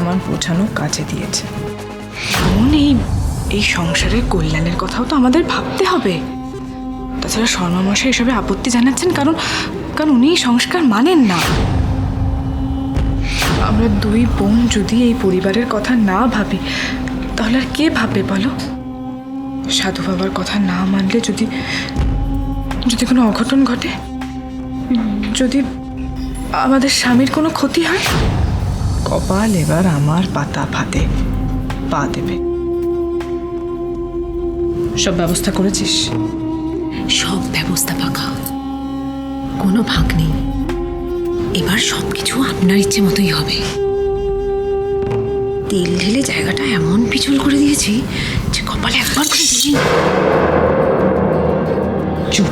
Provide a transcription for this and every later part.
আমার বোঝানো কাজে দিয়েছে। এমন এই এই সংসারের কল্যাণের কথাও তো আমাদের ভাবতে হবে। তাছাড়া শর্মামশাই এসবে আপত্তি জানাচ্ছেন, কারণ কারণ উনি সংস্কার মানেন না। আমরা দুই বোন যদি এই পরিবারের কথা না ভাবি, তাহলে আর কে ভাববে বলো? সাধু বাবার কথা না মানলে যদি যদি কোনো অঘটন ঘটে? যদি আমাদের স্বামীর কোনো ক্ষতি হয়? কপাল এবার আমার পাতা ফাতে পা দেবে। সব ব্যবস্থা করেছিস? সব ব্যবস্থা পাকা। কোনো ভাগ নেই। এবার সব কিছু আপনার ইচ্ছে মতোই হবে। তেল ঢেলে জায়গাটা এমন পিছল করে দিয়েছি যে কপালে একবার করে দিলেই চুপ।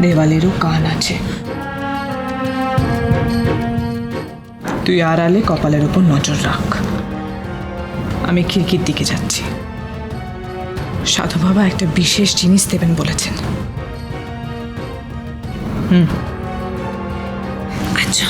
দেওয়ালেরও কান আছে। তুই আর আলে কপালের উপর নজর রাখ। আমি খিড়কির দিকে যাচ্ছি। সাধু বাবা একটা বিশেষ জিনিস দেবেন বলেছেন। হুম। আচ্ছা।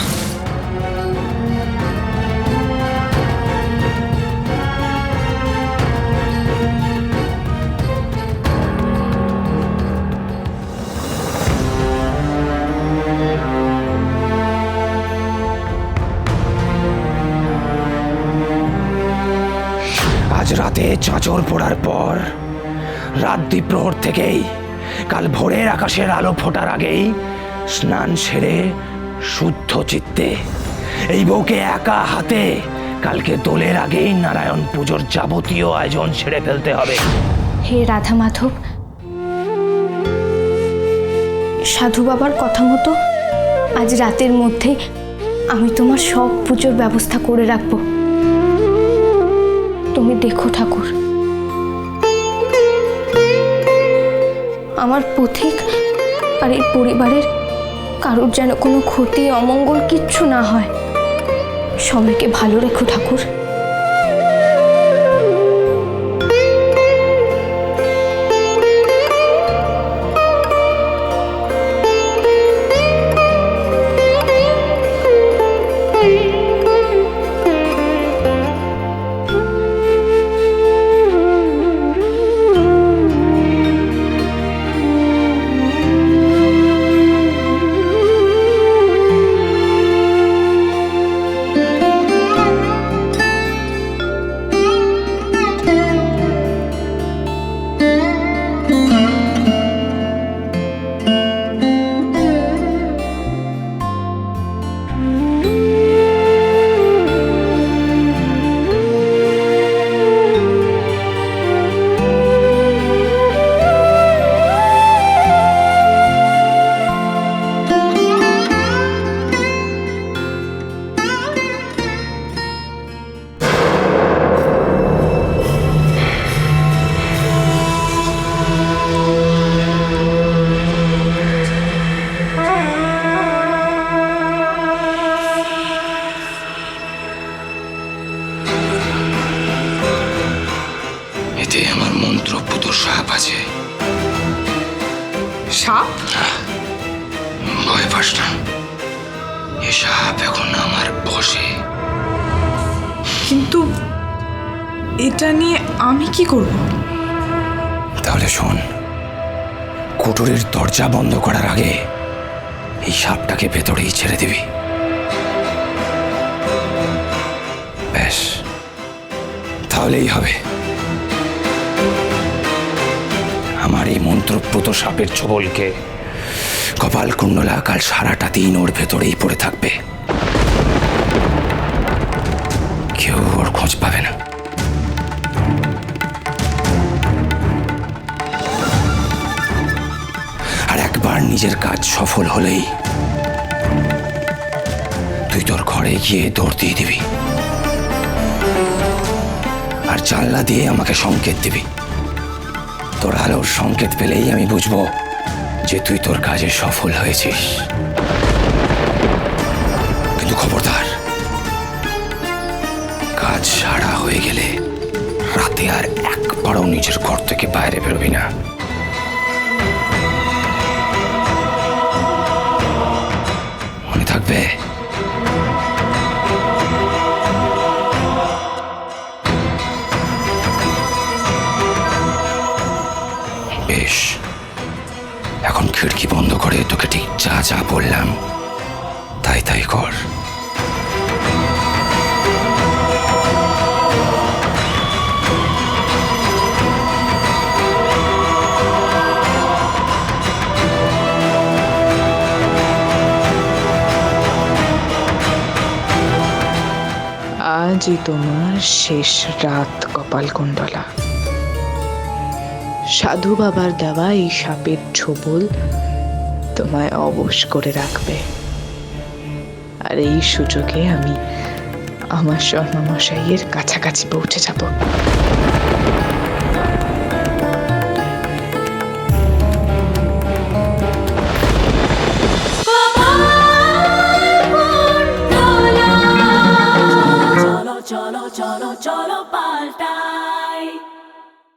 রাতে চাঁচর পড়ার পর, রাত দ্বিপ্রহর থেকেই, কাল ভোরের আকাশের আলো ফোটার আগেই স্নান সেরে শুদ্ধ চিত্তে এই বউকে একা হাতে কালকে দোলের আগেই নারায়ণ পুজোর যাবতীয় আয়োজন সেরে ফেলতে হবে। হে রাধা মাধব, সাধু বাবার কথা মতো আজ রাতের মধ্যে আমি তোমার সব পুজোর ব্যবস্থা করে রাখব। তুমি দেখো ঠাকুর। আমার পথিক আর এই পরিবারের কারোর যেন কোনো ক্ষতি, অমঙ্গল কিচ্ছু না হয়। সবাইকে ভালো রেখো ঠাকুর। সাপ? ভয় পাস না। এ সাপ এখন আমার বসে। কিন্তু এটা নিয়ে আমি কি করব? তাহলে শোন কুটুরের দরজা বন্ধ করার আগে এই সাপটাকে ভেতরেই ছেড়ে দিবি। ব্যাস তাহলেই হবে। আমার এই মন্ত্রপ্রত সাপের ছবলকে কপাল কুণ্ডলা কাল সারাটা দিন ওর ভেতরেই পড়ে থাকবে। কেউ ওর খোঁজ পাবে না। আর একবার নিজের কাজ সফল হলেই তুই তোর ঘরে গিয়ে দৌড় দিয়ে দিবি। আর জানলা দিয়ে আমাকে সংকেত দিবি। তোর আলোর সংকেত পেলেই আমি বুঝব যে তুই তোর কাজে সফল হয়েছিস। কিন্তু খবরদার, কাজ সারা হয়ে গেলে রাতে আর একবারও নিজের ঘর থেকে বাইরে বেরোবি না। মনে থাকবে বেশ। এখন খিড়কি বন্ধ করে তোকে ঠিক যা যা বললাম, তাই তাই কর। আজই তোমার শেষ রাত কপাল কুণ্ডলা সাধু বাবার দেওয়া এই সাপের ছোবল তোমায় অবশ করে রাখবে। আর এই সুযোগে আমি আমার শর্মামশাইয়ের কাছাকাছি পৌঁছে যাব।